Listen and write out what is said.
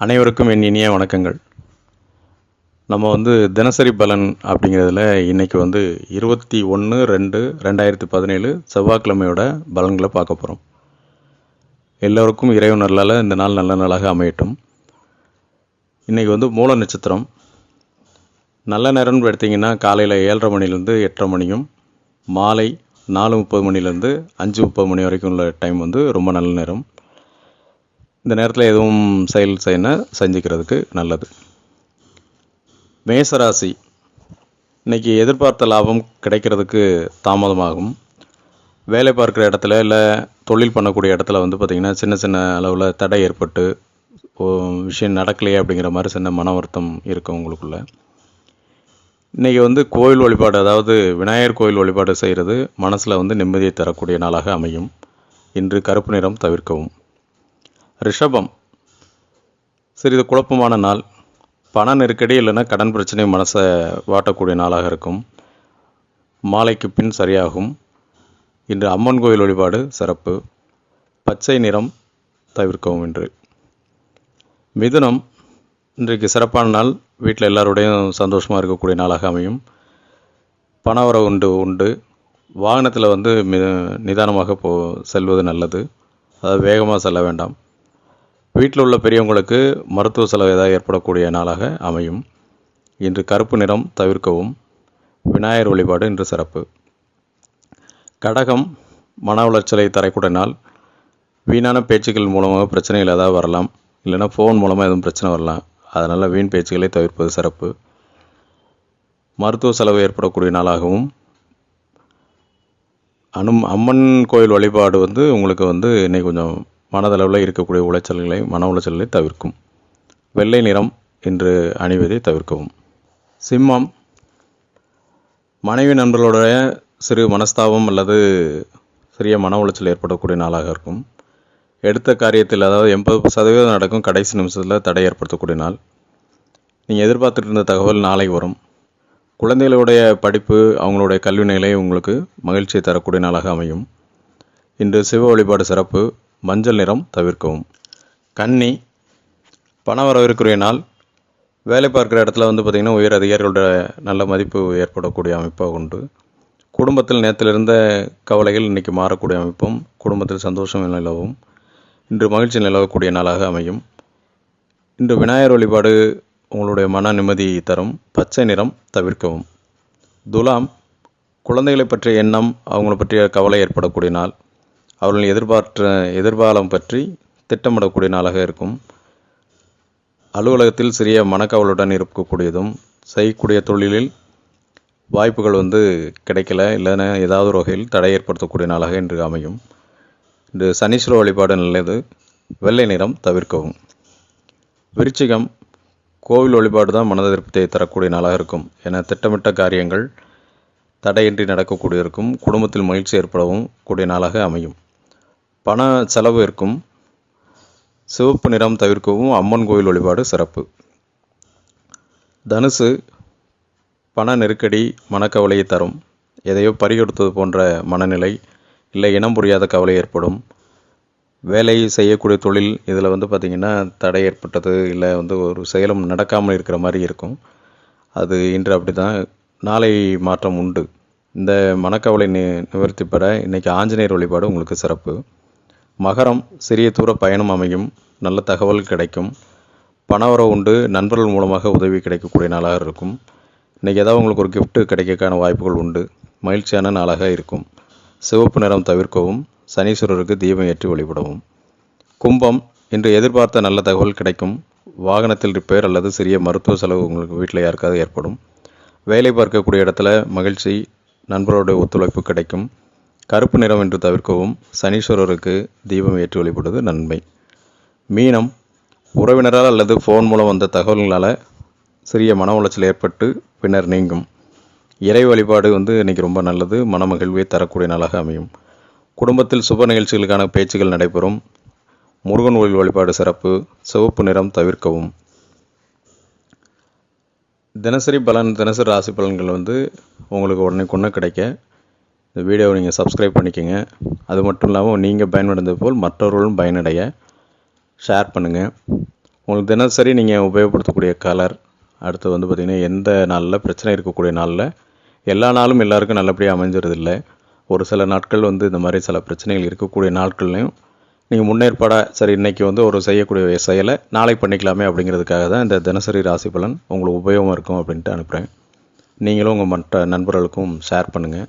அனைவருக்கும் என் இனிய வணக்கங்கள். நம்ம வந்து தினசரி பலன் அப்படிங்கிறதுல இன்றைக்கி வந்து இருபத்தி ஒன்று ரெண்டு ரெண்டாயிரத்தி பதினேழு செவ்வாய்க்கிழமையோட பலன்களை பார்க்க போகிறோம் எல்லோருக்கும் இறைவன் நல்லால் இந்த நாள் நல்ல நாளாக அமையட்டும். இன்றைக்கி வந்து மூல நட்சத்திரம். நல்ல நேரம்னு எடுத்திங்கன்னா காலையில் ஏழரை மணிலேருந்து எட்டரை மணியும் மாலை நாலு முப்பது மணிலேருந்து அஞ்சு முப்பது மணி வரைக்கும் உள்ள டைம் வந்து ரொம்ப நல்ல நேரம். இந்த நேரத்தில் எதுவும் செயல் செய்யணும் செஞ்சுக்கிறதுக்கு நல்லது. மேசராசி இன்னைக்கு எதிர்பார்த்த லாபம் கிடைக்கிறதுக்கு தாமதமாகும். வேலை பார்க்குற இடத்துல இல்லை தொழில் பண்ணக்கூடிய இடத்துல வந்து பார்த்திங்கன்னா சின்ன சின்ன அளவில் தடை ஏற்பட்டு விஷயம் நடக்கலையே அப்படிங்கிற மாதிரி சின்ன மன வருத்தம் இருக்கும் உங்களுக்குள்ள. இன்றைக்கி வந்து கோயில் வழிபாடு அதாவது விநாயகர் கோயில் வழிபாடு செய்கிறது மனசில் வந்து நிம்மதியை தரக்கூடிய நாளாக அமையும். இன்று கருப்பு நிறம் தவிர்க்கவும். ரிஷபம். சிறிது குழப்பமான நாள். பண நெருக்கடி இல்லைன்னா கடன் பிரச்சனை மனசை வாட்டக்கூடிய நாளாக இருக்கும். மாலைக்கு பின் சரியாகும். இன்று அம்மன் கோயில் வழிபாடு சிறப்பு. பச்சை நிறம் தவிர்க்கவும் இன்று. மிதுனம். இன்றைக்கு சிறப்பான நாள். வீட்டில் எல்லாரோடையும் சந்தோஷமாக இருக்கக்கூடிய நாளாக அமையும். பணவரவு உண்டு உண்டு. வாகனத்தில் வந்து மி நிதானமாக போ செல்வது நல்லது. அதாவது வேகமாக செல்ல வேண்டாம். வீட்டில் உள்ள பெரியவங்களுக்கு மருத்துவ செலவு ஏதாவது ஏற்படக்கூடிய நாளாக அமையும். இன்று கருப்பு நிறம் தவிர்க்கவும். விநாயகர் வழிபாடு இன்று சிறப்பு. கடகம் மன உளைச்சலை தரக்கூடிய நாள் வீணான பேச்சுக்கள் மூலமாக பிரச்சனைகள் ஏதாவது வரலாம். இல்லைன்னா ஃபோன் மூலமாக எதுவும் பிரச்சனை வரலாம். அதனால் வீண் பேச்சுக்களை தவிர்ப்பது சிறப்பு. மருத்துவ செலவு ஏற்படக்கூடிய நாளாகவும். அனும் அம்மன் கோயில் வழிபாடு வந்து உங்களுக்கு வந்து இன்னைக்கு கொஞ்சம் மனதளவில் இருக்கக்கூடிய உளைச்சல்களை மன உளைச்சல்களை தவிர்க்கும். வெள்ளை நிறம் இன்று அணிவதை தவிர்க்கவும். சிம்மம் மனைவி நண்பர்களுடைய சிறு மனஸ்தாபம் அல்லது சிறிய மன உளைச்சல் ஏற்படக்கூடிய நாளாக இருக்கும். எடுத்த காரியத்தில் அதாவது எண்பது சதவீதம் நடக்கும் கடைசி நிமிஷத்தில் தடை ஏற்படுத்தக்கூடிய நாள். நீங்கள் எதிர்பார்த்துட்டு இருந்த தகவல் நாளை வரும். குழந்தைகளுடைய படிப்பு அவங்களுடைய கல்வி நிலை உங்களுக்கு மகிழ்ச்சியை தரக்கூடிய நாளாக அமையும். இன்று சிவ வழிபாடு சிறப்பு. மஞ்சள் நிறம் தவிர்க்கவும். கன்னி பண வரவிருக்கிற நாள். வேலை பார்க்குற இடத்துல வந்து பார்த்திங்கன்னா உயர் அதிகாரிகளோட நல்ல மதிப்பு ஏற்படக்கூடிய அமைப்பாக உண்டு. குடும்பத்தில் நேற்றிலிருந்த இருந்த கவலைகள் இன்றைக்கி மாறக்கூடிய அமைப்பும் குடும்பத்தில் சந்தோஷம் நிலவும். இன்று மகிழ்ச்சி நிலவக்கூடிய நாளாக அமையும். இன்று விநாயகர் வழிபாடு உங்களுடைய மன நிம்மதி தரும். பச்சை நிறம் தவிர்க்கவும். துலாம் குழந்தைகளை பற்றிய எண்ணம் அவங்கள பற்றிய கவலை ஏற்படக்கூடிய நாள். அவர்களின் எதிர்பார்த்த எதிர்காலம் பற்றி திட்டமிடக்கூடிய நாளாக இருக்கும். அலுவலகத்தில் சிறிய மனக்கவலுடன் இருக்கக்கூடியதும் செய்யக்கூடிய தொழிலில் வாய்ப்புகள் வந்து கிடைக்கல இல்லைன்னா ஏதாவது ஒரு வகையில் தடை ஏற்படுத்தக்கூடிய நாளாக இன்று அமையும். இன்று சனீஸ்வர வழிபாடு நல்லது வெள்ளை நிறம் தவிர்க்கவும். விருச்சிகம் கோவில் வழிபாடு தான் மனத திருப்தியை தரக்கூடிய நாளாக இருக்கும். என திட்டமிட்ட காரியங்கள் தடையின்றி நடக்கக்கூடிய இருக்கும் குடும்பத்தில் மகிழ்ச்சி ஏற்படவும் கூடிய நாளாக அமையும். பண செலவு இருக்கும். சிவப்பு நிறம் தவிர்க்கவும் அம்மன் கோயில் வழிபாடு சிறப்பு. தனுசு பண நெருக்கடி மனக்கவலையை தரும். எதையோ பறிகொடுத்தது போன்ற மனநிலை இல்லை இனம் புரியாத கவலை ஏற்படும். வேலை செய்யக்கூடிய தொழில் இதில் வந்து பார்த்திங்கன்னா தடை ஏற்பட்டது இல்லை வந்து ஒரு செயலும் நடக்காமல் இருக்கிற மாதிரி இருக்கும். அது இன்று அப்படி தான் நாளை மாற்றம் உண்டு. இந்த மனக்கவலை நி நிவர்த்தி பெற இன்றைக்கி ஆஞ்சநேயர் வழிபாடு உங்களுக்கு சிறப்பு. மகரம் சிறிய தூர பயணம் அமையும் நல்ல தகவல் கிடைக்கும். பணவரவு உண்டு நண்பர்கள் மூலமாக உதவி கிடைக்கக்கூடிய நாளாக இருக்கும். இன்றைக்கி ஏதாவது உங்களுக்கு ஒரு கிஃப்ட்டு கிடைக்கக்கான வாய்ப்புகள் உண்டு. மகிழ்ச்சியான நாளாக இருக்கும். சிவப்பு நிறம் தவிர்க்கவும் சனீஸ்வரருக்கு தீபம் ஏற்றி வழிபடவும். கும்பம் இன்று எதிர்பார்த்த நல்ல தகவல் கிடைக்கும். வாகனத்தில் ரிப்பேர் அல்லது சிறிய மருத்துவ செலவு உங்களுக்கு வீட்டில் யாருக்காவது ஏற்படும். வேலை பார்க்கக்கூடிய இடத்துல மகிழ்ச்சி நண்பர்களுடைய ஒத்துழைப்பு கிடைக்கும். கருப்பு நிறம் என்று தவிர்க்கவும் சனீஸ்வரருக்கு தீபம் ஏற்றி வழிபடுவது நன்மை. மீனம் உறவினரால் அல்லது ஃபோன் மூலம் வந்த தகவல்களால் சிறிய மன உளைச்சல் ஏற்பட்டு பின்னர் நீங்கும். இறை வழிபாடு வந்து இன்றைக்கி ரொம்ப நல்லது மன மகிழ்வை தரக்கூடிய நாளாக அமையும். குடும்பத்தில் சுப நிகழ்ச்சிகளுக்கான பேச்சுகள் நடைபெறும். முருகன் கோயில் வழிபாடு சிறப்பு சிவப்பு நிறம் தவிர்க்கவும். தினசரி பலன் தினசரி ராசி பலன்கள் வந்து உங்களுக்கு உடனே கொண்டு கிடைக்க இந்த வீடியோவை நீங்கள் சப்ஸ்கிரைப் பண்ணிக்கோங்க. அது மட்டும் இல்லாமல் நீங்கள் பயனடைந்தது போல் மற்றவர்களும் பயனடைய. ஷேர் பண்ணுங்கள் உங்களுக்கு தினசரி நீங்கள் உபயோகப்படுத்தக்கூடிய கலர் அடுத்து வந்து பார்த்திங்கன்னா எந்த நாளில் பிரச்சனை இருக்கக்கூடிய நாளில் எல்லா நாளும் எல்லாருக்கும் நல்லபடியாக அமைஞ்சிருதில்லை ஒரு சில நாட்கள் வந்து இந்த மாதிரி சில பிரச்சனைகள் இருக்கக்கூடிய நாட்கள்லையும் நீங்கள் முன்னேற்பாடாக சரி இன்றைக்கி வந்து ஒரு செய்யக்கூடிய செயலை நாளை பண்ணிக்கலாமே அப்படிங்கிறதுக்காக தான் இந்த தினசரி ராசி பலன் உங்களுக்கு உபயோகமாக இருக்கும் அப்படின்ட்டு அனுப்புகிறேன் நீங்களும் உங்கள் மற்ற நண்பர்களுக்கும் ஷேர் பண்ணுங்கள்